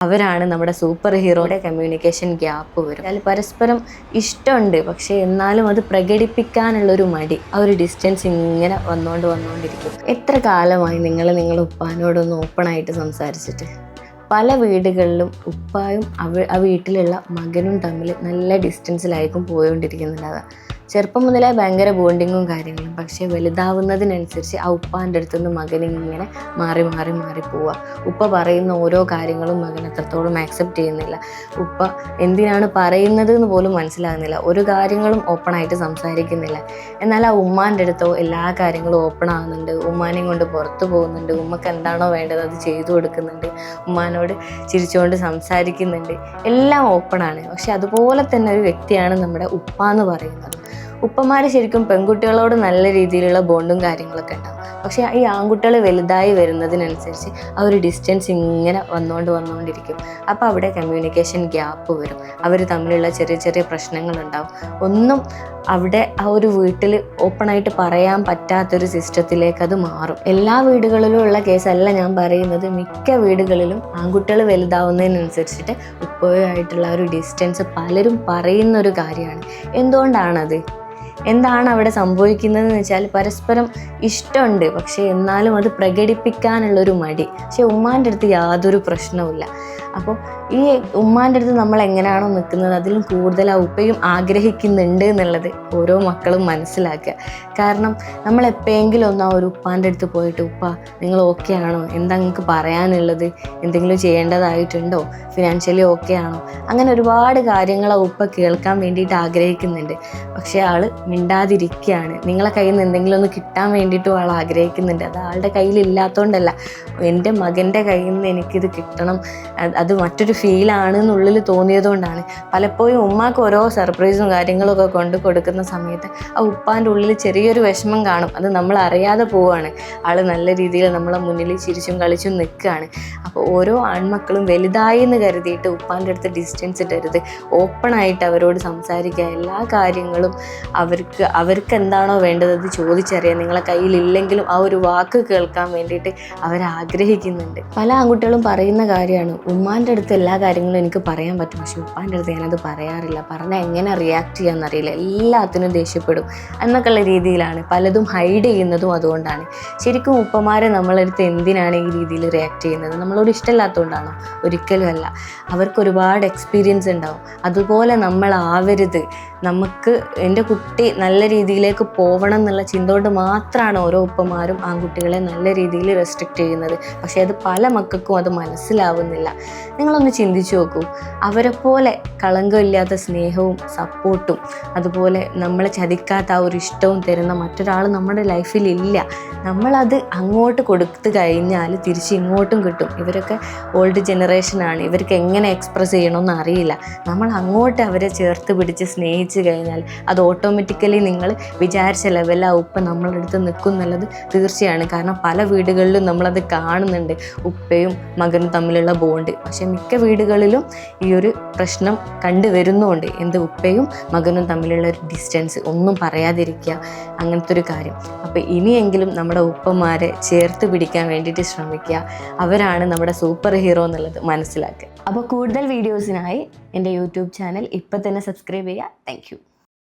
അവരാണ് നമ്മുടെ super ഹീറോയുടെ communication gap വരും. അതിൽ പരസ്പരം ഇഷ്ടമുണ്ട് പക്ഷേ എന്നാലും അത് പ്രകടിപ്പിക്കാനുള്ളൊരു മടി. ആ ഒരു ഡിസ്റ്റൻസ് ഇങ്ങനെ വന്നുകൊണ്ട് വന്നുകൊണ്ടിരിക്കും എത്ര കാലമായി നിങ്ങൾ നിങ്ങളുടെ ഉപ്പാനോടൊന്ന് ഓപ്പണായിട്ട് സംസാരിച്ചിട്ട്? പല വീടുകളിലും ഉപ്പായും അവ ആ വീട്ടിലുള്ള മകനും തമ്മിൽ നല്ല ഡിസ്റ്റൻസിലായിരിക്കും പോയോണ്ടിരിക്കുന്നുണ്ടാവുക ചെറുപ്പം മുതലേ ഭയങ്കര ബോണ്ടിങ്ങും കാര്യങ്ങളും. പക്ഷേ വലുതാവുന്നതിനനുസരിച്ച് ആ ഉപ്പാന്റെ അടുത്തുനിന്ന് മകൻ ഇങ്ങനെ മാറി മാറി മാറി പോവുക ഉപ്പ പറയുന്ന ഓരോ കാര്യങ്ങളും മകൻ എത്രത്തോളം ആക്സെപ്റ്റ് ചെയ്യുന്നില്ല. ഉപ്പ എന്തിനാണ് പറയുന്നത് എന്ന് പോലും മനസ്സിലാകുന്നില്ല. ഒരു കാര്യങ്ങളും ഓപ്പണായിട്ട് സംസാരിക്കുന്നില്ല. എന്നാൽ ആ ഉമ്മാന്റെ അടുത്തോ എല്ലാ കാര്യങ്ങളും ഓപ്പൺ ആകുന്നുണ്ട് ഉമ്മാനെയും കൊണ്ട് പുറത്തു പോകുന്നുണ്ട്. ഉമ്മക്ക് എന്താണോ വേണ്ടത് അത് ചെയ്തു കൊടുക്കുന്നുണ്ട്. ഉമ്മാനോട് ചിരിച്ചുകൊണ്ട് സംസാരിക്കുന്നുണ്ട്. എല്ലാം ഓപ്പണാണ് പക്ഷെ അതുപോലെ തന്നെ ഒരു വ്യക്തിയാണ് നമ്മുടെ ഉപ്പ എന്ന് പറയുന്നത്. ഉപ്പമാർ ശരിക്കും പെൺകുട്ടികളോട് നല്ല രീതിയിലുള്ള ബോണ്ടും കാര്യങ്ങളൊക്കെ ഉണ്ടാവും. പക്ഷെ ഈ ആൺകുട്ടികൾ വലുതായി വരുന്നതിനനുസരിച്ച് ആ ഒരു ഡിസ്റ്റൻസ് ഇങ്ങനെ വന്നുകൊണ്ട് വന്നുകൊണ്ടിരിക്കും അപ്പോൾ അവിടെ കമ്മ്യൂണിക്കേഷൻ ഗ്യാപ്പ് വരും. അവർ തമ്മിലുള്ള ചെറിയ ചെറിയ പ്രശ്നങ്ങളുണ്ടാവും. ഒന്നും അവിടെ ആ ഒരു വീട്ടിൽ ഓപ്പണായിട്ട് പറയാൻ പറ്റാത്തൊരു സിസ്റ്റത്തിലേക്ക് അത് മാറും. എല്ലാ വീടുകളിലും ഉള്ള കേസല്ല ഞാൻ പറയുന്നത്. മിക്ക വീടുകളിലും ആൺകുട്ടികൾ വലുതാവുന്നതിനനുസരിച്ചിട്ട് ഉപ്പയുമായിട്ടുള്ള ഒരു ഡിസ്റ്റൻസ് പലരും പറയുന്നൊരു കാര്യമാണ്. എന്തുകൊണ്ടാണത്? എന്താണ് അവിടെ സംഭവിക്കുന്നതെന്ന് വെച്ചാൽ പരസ്പരം ഇഷ്ടമുണ്ട്. പക്ഷേ എന്നാലും അത് പ്രകടിപ്പിക്കാനുള്ളൊരു മടി. പക്ഷേ ഉമ്മാന്റെ അടുത്ത് യാതൊരു പ്രശ്നവുമില്ല. അപ്പോൾ ഈ ഉമ്മാന്റെ അടുത്ത് നമ്മൾ എങ്ങനെയാണോ നിൽക്കുന്നത് അതിലും കൂടുതൽ ആ ഉപ്പയും ആഗ്രഹിക്കുന്നുണ്ട് എന്നുള്ളത് ഓരോ മക്കളും മനസ്സിലാക്കുക. കാരണം നമ്മൾ എപ്പോഴെങ്കിലും ഒന്ന് ആ ഒരു ഉപ്പാന്റെ അടുത്ത് പോയിട്ട് ഉപ്പ നിങ്ങൾ ഓക്കെ ആണോ? എന്താ നിങ്ങൾക്ക് പറയാനുള്ളത്? എന്തെങ്കിലും ചെയ്യേണ്ടതായിട്ടുണ്ടോ? ഫിനാൻഷ്യലി ഓക്കെ ആണോ? അങ്ങനെ ഒരുപാട് കാര്യങ്ങൾ ആ ഉപ്പ കേൾക്കാൻ വേണ്ടിയിട്ട് ആഗ്രഹിക്കുന്നുണ്ട്. പക്ഷേ ആൾ മിണ്ടാതിരിക്കുകയാണ് നിങ്ങളെ കയ്യിൽ നിന്ന് എന്തെങ്കിലും ഒന്ന് കിട്ടാൻ വേണ്ടിയിട്ടും ആൾ ആഗ്രഹിക്കുന്നുണ്ട്. അത് ആളുടെ കയ്യിൽ ഇല്ലാത്തതുകൊണ്ടല്ല എന്റെ മകന്റെ കയ്യിൽ നിന്ന് എനിക്കിത് കിട്ടണം. അത് അത് മറ്റൊരു ഫീലാണ് എന്നുള്ളിൽ തോന്നിയതുകൊണ്ടാണ്. പലപ്പോഴും ഉമ്മാക്ക് ഓരോ സർപ്രൈസും കാര്യങ്ങളൊക്കെ കൊണ്ട് കൊടുക്കുന്ന സമയത്ത് ആ ഉപ്പാന്റെ ഉള്ളിൽ ചെറിയൊരു വിഷമം കാണും. അത് നമ്മൾ അറിയാതെ പോവുകയാണ് ആൾ നല്ല രീതിയിൽ നമ്മളെ മുന്നിൽ ചിരിച്ചും കളിച്ചും നിൽക്കുകയാണ്. അപ്പോൾ ഓരോ ആൺമക്കളും വലുതായി എന്ന് കരുതിയിട്ട് ഉപ്പാന്റെ അടുത്ത് ഡിസ്റ്റൻസ് ഇടരുത്. ഓപ്പണായിട്ട് അവരോട് സംസാരിക്കുക. എല്ലാ കാര്യങ്ങളും അവർക്ക് അവർക്ക് എന്താണോ വേണ്ടത് അത് ചോദിച്ചറിയാൻ നിങ്ങളെ കയ്യിലില്ലെങ്കിലും ആ ഒരു വാക്ക് കേൾക്കാൻ വേണ്ടിയിട്ട് അവർ ആഗ്രഹിക്കുന്നുണ്ട് പല ആൺകുട്ടികളും പറയുന്ന കാര്യമാണ് ഉമ്മാന്റെ അടുത്ത് എല്ലാ കാര്യങ്ങളും എനിക്ക് പറയാൻ പറ്റും പക്ഷെ ഉപ്പാന്റെ അടുത്ത് ഞാനത് പറയാറില്ല. പറഞ്ഞാൽ എങ്ങനെ റിയാക്ട് ചെയ്യാമെന്നറിയില്ല എല്ലാത്തിനും ദേഷ്യപ്പെടും. എന്നൊക്കെയുള്ള രീതിയിലാണ് പലതും ഹൈഡ് ചെയ്യുന്നതും അതുകൊണ്ടാണ്. ശരിക്കും ഉപ്പമാരെ നമ്മളെടുത്ത് എന്തിനാണ് ഈ രീതിയിൽ റിയാക്ട് ചെയ്യുന്നത്? നമ്മളോട് ഇഷ്ടമില്ലാത്തതുകൊണ്ടാണോ ഒരിക്കലും അല്ല അവർക്ക് ഒരുപാട് എക്സ്പീരിയൻസ് ഉണ്ടാവും. അതുപോലെ നമ്മളാവരുത് നമുക്ക് എന്റെ കുട്ടി നല്ല രീതിയിലേക്ക് പോകണം എന്നുള്ള ചിന്ത കൊണ്ട് മാത്രമാണ് ഓരോ ഉപ്പമാരും ആൺകുട്ടികളെ നല്ല രീതിയിൽ റെസ്ട്രിക്റ്റ് ചെയ്യുന്നത്. പക്ഷേ അത് പല മക്കൾക്കും അത് മനസ്സിലാവുന്നില്ല. നിങ്ങളൊന്ന് ചിന്തിച്ചു നോക്കൂ. അവരെ പോലെ കളങ്കമില്ലാത്ത സ്നേഹവും സപ്പോർട്ടും അതുപോലെ നമ്മളെ ചതിക്കാത്ത ആ ഒരു ഇഷ്ടവും തരുന്ന മറ്റൊരാൾ നമ്മുടെ ലൈഫിൽ ഇല്ല. നമ്മളത് അങ്ങോട്ട് കൊടുത്തു കഴിഞ്ഞാൽ തിരിച്ച് ഇങ്ങോട്ടും കിട്ടും. ഇവരൊക്കെ ഓൾഡ് ജനറേഷനാണ് ഇവർക്ക് എങ്ങനെ എക്സ്പ്രസ് ചെയ്യണമെന്ന് അറിയില്ല. നമ്മൾ അങ്ങോട്ട് അവരെ ചേർത്ത് പിടിച്ച് സ്നേഹിച്ച് കഴിഞ്ഞാൽ അത് ഓട്ടോമാറ്റിക്കലി നിങ്ങൾ വിചാരിച്ച ലെവലിൽ ആ ഉപ്പ നമ്മളുടെ അടുത്ത് നിൽക്കും എന്നുള്ളത് തീർച്ചയാണ്. കാരണം പല വീടുകളിലും നമ്മളത് കാണുന്നുണ്ട്. ഉപ്പയും മകനും തമ്മിലുള്ള ബോണ്ട് പക്ഷേ മിക്ക വീടുകളിലും ഈ ഒരു പ്രശ്നം കണ്ടുവരുന്നുമുണ്ട് എന്ത് ഉപ്പയും മകനും തമ്മിലുള്ള ഒരു ഡിസ്റ്റൻസ് ഒന്നും പറയാതിരിക്കുക അങ്ങനത്തെ ഒരു കാര്യം. അപ്പോൾ ഇനിയെങ്കിലും നമ്മുടെ ഉപ്പമാരെ ചേർത്ത് പിടിക്കാൻ വേണ്ടിയിട്ട് ശ്രമിക്കുക. അവരാണ് നമ്മുടെ സൂപ്പർ ഹീറോ എന്നുള്ളത് മനസ്സിലാക്കുക. അപ്പോൾ കൂടുതൽ വീഡിയോസിനായി എന്റെ യൂട്യൂബ് ചാനൽ ഇപ്പം തന്നെ സബ്സ്ക്രൈബ് ചെയ്യുക താങ്ക് Thank you.